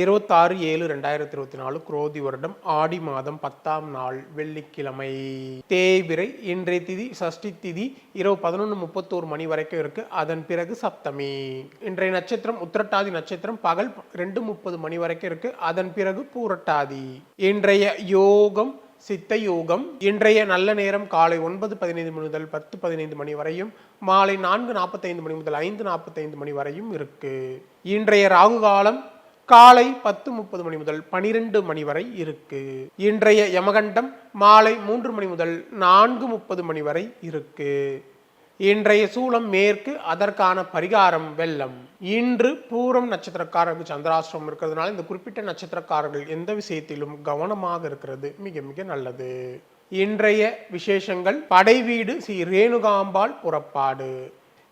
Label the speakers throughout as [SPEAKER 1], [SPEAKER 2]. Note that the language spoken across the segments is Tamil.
[SPEAKER 1] இருபத்தாறு ஏழு ரெண்டாயிரத்தி இருபத்தி நாலு குரோதி வருடம் ஆடி மாதம் பத்தாம் நாள் வெள்ளிக்கிழமை. தேய்பிரை இன்றைய திதி சஷ்டி திதி இரவு பதினொன்று முப்பத்தோரு மணி வரைக்கும் இருக்கு. அதன் பிறகு சப்தமி. இன்றைய நட்சத்திரம் உத்திரட்டாதி நட்சத்திரம் பகல் ரெண்டு முப்பது மணி வரைக்கும் இருக்கு. அதன் பிறகு பூரட்டாதி. இன்றைய யோகம் சித்த யோகம் இன்றைய நல்ல நேரம் காலை ஒன்பது பதினைந்து மணி முதல் பத்து பதினைந்து மணி வரையும் மாலை நான்கு நாற்பத்தைந்து மணி முதல் ஐந்து நாற்பத்தைந்து மணி வரையும் இருக்கு. இன்றைய ராகு காலம் காலை பத்து முப்பது மணி முதல் பனிரெண்டு மணி வரை இருக்கு. இன்றைய யமகண்டம் மாலை மூன்று மணி முதல் நான்கு முப்பது மணி வரை இருக்கு. இன்றைய சூலம் மேற்கு அதற்கான பரிகாரம் வெள்ளம். இன்று பூரம் நட்சத்திரக்காரருக்கு சந்திராசிரமம் இருக்கிறதுனால இந்த குறிப்பிட்ட நட்சத்திரக்காரர்கள் எந்த விஷயத்திலும் கவனமாக இருக்கிறது. மிக மிக நல்லது. இன்றைய விசேஷங்கள் படைவீடு ஸ்ரீ ரேணுகாம்பாள் புறப்பாடு.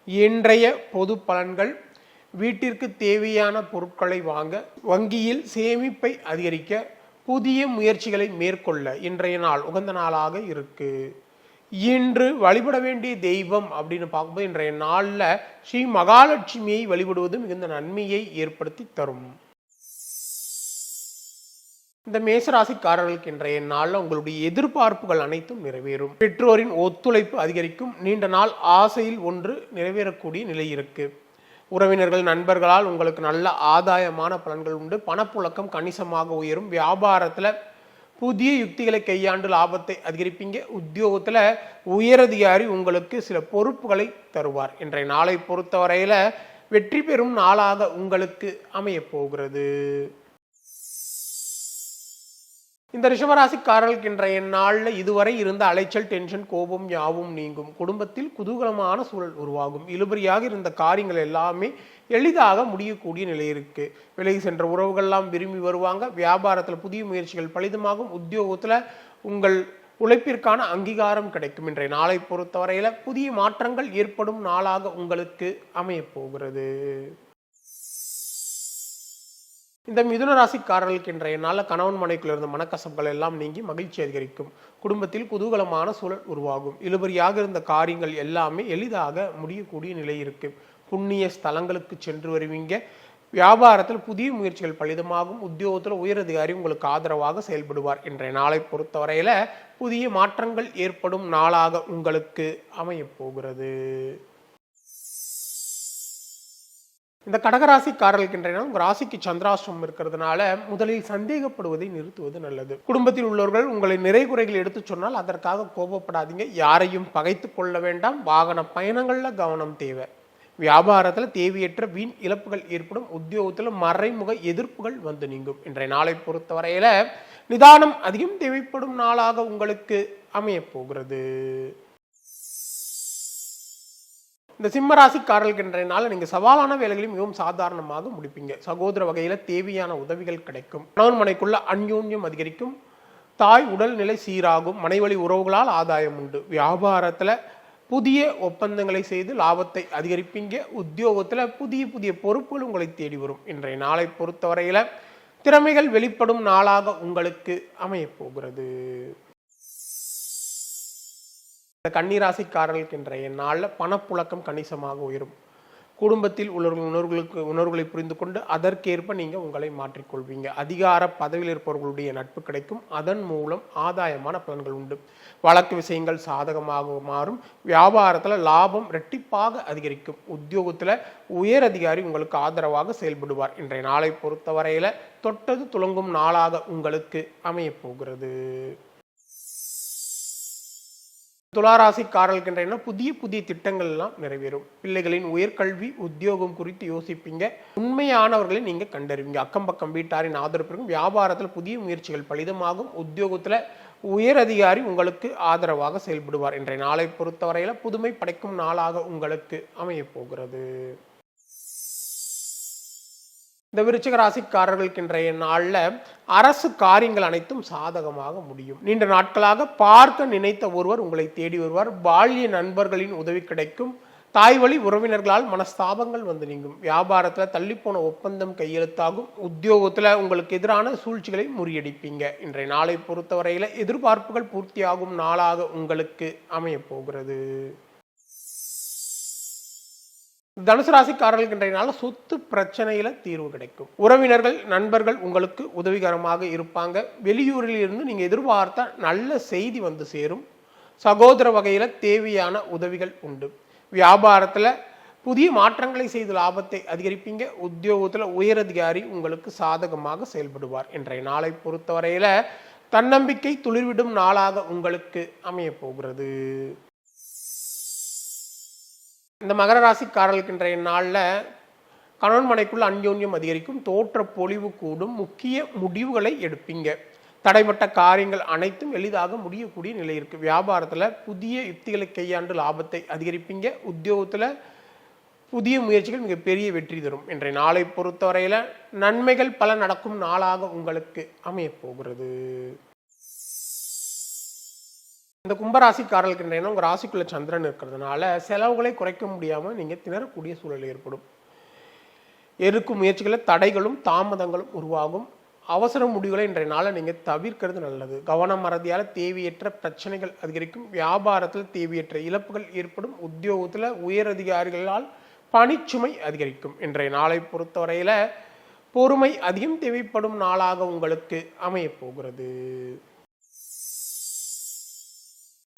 [SPEAKER 1] இன்றைய பொது பலன்கள் வீட்டிற்கு தேவையான பொருட்களை வாங்க வங்கியில் சேமிப்பை அதிகரிக்க புதிய முயற்சிகளை மேற்கொள்ள இன்றைய நாள் உகந்த நாளாக இருக்கு. இன்று வழிபட வேண்டிய தெய்வம் அப்படின்னு பார்க்கும்போது இன்றைய நாளில் ஸ்ரீ மகாலட்சுமியை வழிபடுவது மிகுந்த நன்மையை ஏற்படுத்தி தரும். இந்த மேசராசிக்காரர்களுக்கு இன்றைய நாளில் உங்களுடைய எதிர்பார்ப்புகள் அனைத்தும் நிறைவேறும். பெற்றோரின் ஒத்துழைப்பு அதிகரிக்கும். நீண்ட நாள் ஆசையில் ஒன்று நிறைவேறக்கூடிய நிலை இருக்குது உறவினர்கள் நண்பர்களால் உங்களுக்கு நல்ல ஆதாயமான பலன்கள் உண்டு. பணப்புழக்கம் கணிசமாக உயரும். வியாபாரத்தில் புதிய யுக்திகளை கையாண்டு லாபத்தை அதிகரிப்பீங்க. உத்தியோகத்தில் உயரதிகாரி உங்களுக்கு சில பொறுப்புகளை தருவார். இன்றைய நாளை பொறுத்தவரையில் வெற்றி பெறும் நாளாக உங்களுக்கு அமையப் போகிறது. இந்த ரிஷபராசிக்காரர்களுக்கு இன்றைய நாளில் இதுவரை இருந்த அலைச்சல் டென்ஷன் கோபம் யாவும் நீங்கும். குடும்பத்தில் குதூகலமான சூழல் உருவாகும். இழுபறியாக இருந்த காரியங்கள் எல்லாமே எளிதாக முடியக்கூடிய நிலை இருக்கு. விலகி சென்ற உறவுகள்லாம் விரும்பி வருவாங்க. வியாபாரத்தில் புதிய முயற்சிகள் பலிதமாகும். உத்தியோகத்தில் உங்கள் உழைப்பிற்கான அங்கீகாரம் கிடைக்கும். இன்றைய நாளை பொறுத்தவரையில் புதிய மாற்றங்கள் ஏற்படும் நாளாக உங்களுக்கு அமையப்போகிறது இந்த மிதுன ராசிக்காரர்களுக்கு இன்றைய நாளில் கணவன் மனைக்குள் இருந்த மனக்கசப்புகள் எல்லாம் நீங்கி மகிழ்ச்சி அதிகரிக்கும். குடும்பத்தில் குதூகலமான சூழல் உருவாகும். இழுபறியாக இருந்த காரியங்கள் எல்லாமே எளிதாக முடியக்கூடிய நிலை இருக்கும் புண்ணிய ஸ்தலங்களுக்கு சென்று வருவீங்க. வியாபாரத்தில் புதிய முயற்சிகள் பலிதமாகும். உத்தியோகத்தில் உயரதிகாரி உங்களுக்கு ஆதரவாக செயல்படுவார் இன்றைய நாளை பொறுத்தவரையில புதிய மாற்றங்கள் ஏற்படும் நாளாக உங்களுக்கு அமையப் போகிறது. இந்த கடகராசிக்காரர்களுக்கு இன்றைய உங்கள் ராசிக்கு சந்திராசிரமம் இருக்கிறதுனால முதலில் சந்தேகப்படுவதை நிறுத்துவது நல்லது. குடும்பத்தில் உள்ளவர்கள் உங்களை நிறை குறைகள் எடுத்து சொன்னால் அதற்காக கோபப்படாதீங்க. யாரையும் பகைத்து கொள்ள வேண்டாம். வாகன பயணங்களில் கவனம் தேவை. வியாபாரத்தில் தேவையற்ற வீண் இழப்புகள் ஏற்படும். உத்தியோகத்தில் மறைமுக எதிர்ப்புகள் வந்து நீங்கும். இன்றைய நாளை பொறுத்தவரையில் நிதானம் அதிகம் தேவைப்படும் நாளாக உங்களுக்கு அமையப் போகிறது. இந்த சிம்ம இன்றைய நாள் நீங்கள் சவாலான வேலைகளை மிகவும் சாதாரணமாக முடிப்பீங்க. சகோதர வகையில் தேவையான உதவிகள் கிடைக்கும். கணவன் மனைக்குள்ள அந்யோன்யம் அதிகரிக்கும். தாய் உடல்நிலை சீராகும். மனைவழி உறவுகளால் ஆதாயம் உண்டு. வியாபாரத்தில் புதிய ஒப்பந்தங்களை செய்து லாபத்தை அதிகரிப்பீங்க. உத்தியோகத்தில் புதிய புதிய பொறுப்புகள் உங்களை தேடி வரும். இன்றைய நாளை பொறுத்தவரையில் திறமைகள் வெளிப்படும் நாளாக உங்களுக்கு அமையப் போகிறது. இந்த கன்னிராசிக்காரர்களுக்கு இன்றைய நாளில் பணப்புழக்கம் கணிசமாக உயரும். குடும்பத்தில் உள்ளவர்கள் உணர்வுகளுக்கு உணர்வுகளை புரிந்து கொண்டு அதற்கேற்ப நீங்கள் உங்களை மாற்றிக்கொள்வீங்க. அதிகார பதவியில் இருப்பவர்களுடைய நட்பு கிடைக்கும். அதன் மூலம் ஆதாயமான பலன்கள் உண்டு. வழக்கு விஷயங்கள் சாதகமாக மாறும். வியாபாரத்தில் லாபம் ரெட்டிப்பாக அதிகரிக்கும். உத்தியோகத்தில் உயர் அதிகாரி உங்களுக்கு ஆதரவாக செயல்படுவார். இன்றைய நாளை பொறுத்தவரையில் தொட்டது துளங்கும் நாளாக உங்களுக்கு அமையப் போகிறது புதிய புதிய திட்டங்கள் எல்லாம் நிறைவேறும். பிள்ளைகளின் உயர்கல்வி உத்தியோகம் குறித்து யோசிப்பீங்க. உண்மையானவர்களை நீங்க கண்டறிவீங்க. அக்கம் பக்கம் வீட்டாரின் ஆதரவு வியாபாரத்தில் புதிய முயற்சிகள் பலிதமாகும். உத்தியோகத்துல உயர் அதிகாரி உங்களுக்கு ஆதரவாக செயல்படுவார். இன்றைய நாளை பொறுத்தவரையில புதுமை படைக்கும் நாளாக உங்களுக்கு அமையப் போகிறது. இந்த விருச்சிக ராசிக்காரர்களுக்கு இன்றைய நாளில் அரசு காரியங்கள் அனைத்தும் சாதகமாக முடியும். நீண்ட நாட்களாக பார்க்க நினைத்த ஒருவர் உங்களை தேடி வருவார். பால்ய நண்பர்களின் உதவி கிடைக்கும். தாய் வழி உறவினர்களால் மனஸ்தாபங்கள் வந்து நீங்கும். வியாபாரத்தில் தள்ளிப்போன ஒப்பந்தம் கையெழுத்தாகும். உத்தியோகத்தில் உங்களுக்கு எதிரான சூழ்ச்சிகளை முறியடிப்பீங்க. இன்றைய நாளை பொறுத்தவரையில் எதிர்பார்ப்புகள் பூர்த்தியாகும் நாளாக உங்களுக்கு அமையப் போகிறது. தனுசு ராசிக்காரர்களுக்கு இன்றைய நாள் சொத்து பிரச்சனையில தீர்வு கிடைக்கும். உறவினர்கள் நண்பர்கள் உங்களுக்கு உதவிகரமாக இருப்பாங்க. வெளியூரில் இருந்து நீங்க எதிர்பார்த்த நல்ல செய்தி வந்து சேரும். சகோதர வகையில தேவையான உதவிகள் உண்டு. வியாபாரத்துல புதிய மாற்றங்களை செய்து லாபத்தை அதிகரிப்பீங்க. உத்தியோகத்துல உயரதிகாரி உங்களுக்கு சாதகமாக செயல்படுவார். இன்றைய நாளை பொறுத்தவரையில தன்னம்பிக்கை துளிர்விடும் நாளாக உங்களுக்கு அமைய போகிறது. இந்த மகர ராசிக்காரர்களுக்கு இன்றைய நாளில் கணவன் மனைக்குள்ள அந்யோன்யம் அதிகரிக்கும் தோற்ற பொலிவு கூடும் முக்கிய முடிவுகளை எடுப்பீங்க. தடைப்பட்ட காரியங்கள் அனைத்தும் எளிதாக முடியக்கூடிய நிலை இருக்குது வியாபாரத்தில் புதிய யுக்திகளை கையாண்டு லாபத்தை அதிகரிப்பீங்க. உத்தியோகத்தில் புதிய முயற்சிகள் மிகப்பெரிய வெற்றி தரும். இன்றைய நாளை பொறுத்தவரையில் நன்மைகள் பல நடக்கும் நாளாக உங்களுக்கு அமையப் போகிறது இந்த கும்பராசிக்காரர்களுக்கு இன்றைய உங்கள் ராசிக்குள்ள சந்திரன் இருக்கிறதுனால செலவுகளை குறைக்க முடியாமல் நீங்கள் திணறக்கூடிய சூழல் ஏற்படும். எடுக்கும் முயற்சிகளில் தடைகளும் தாமதங்களும் உருவாகும். அவசர முடிவுகளை இன்றைய நாளை நீங்கள் தவிர்க்கிறது நல்லது. கவனம் மறதியால் தேவையற்ற பிரச்சனைகள் அதிகரிக்கும். வியாபாரத்தில் தேவையற்ற இழப்புகள் ஏற்படும். உத்தியோகத்தில் உயரதிகாரிகளால் பணிச்சுமை அதிகரிக்கும். இன்றைய நாளை பொறுத்தவரையில் பொறுமை அதிகம் தேவைப்படும் நாளாக உங்களுக்கு அமையப் போகிறது.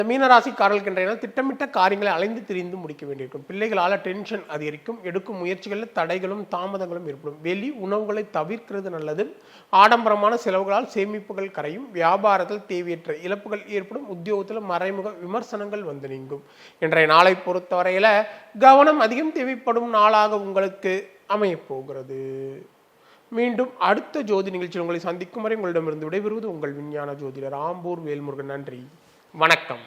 [SPEAKER 1] மீனராசிக்காரர்களுக்கு என்றால் திட்டமிட்ட காரியங்களை அலைந்து திரிந்து முடிக்க வேண்டியிருக்கும். பிள்ளைகளால் டென்ஷன் அதிகரிக்கும். எடுக்கும் முயற்சிகளில் தடைகளும் தாமதங்களும் ஏற்படும். வெளி உணவுகளை தவிர்க்கிறது நல்லது. ஆடம்பரமான செலவுகளால் சேமிப்புகள் கரையும். வியாபாரத்தில் தேவையற்ற இழப்புகள் ஏற்படும். உத்தியோகத்தில் மறைமுக விமர்சனங்கள் வந்து நீங்கும். இன்றைய நாளை பொறுத்தவரையில கவனம் அதிகம் தேவைப்படும் நாளாக உங்களுக்கு அமையப்போகிறது மீண்டும் அடுத்த ஜோதி நிகழ்ச்சியில் உங்களை சந்திக்கும் வரை உங்களிடமிருந்து விடைபெறுவது உங்கள் விஞ்ஞான ஜோதிடர் ஆம்பூர் வேல்முருகன். நன்றி. வணக்கம்.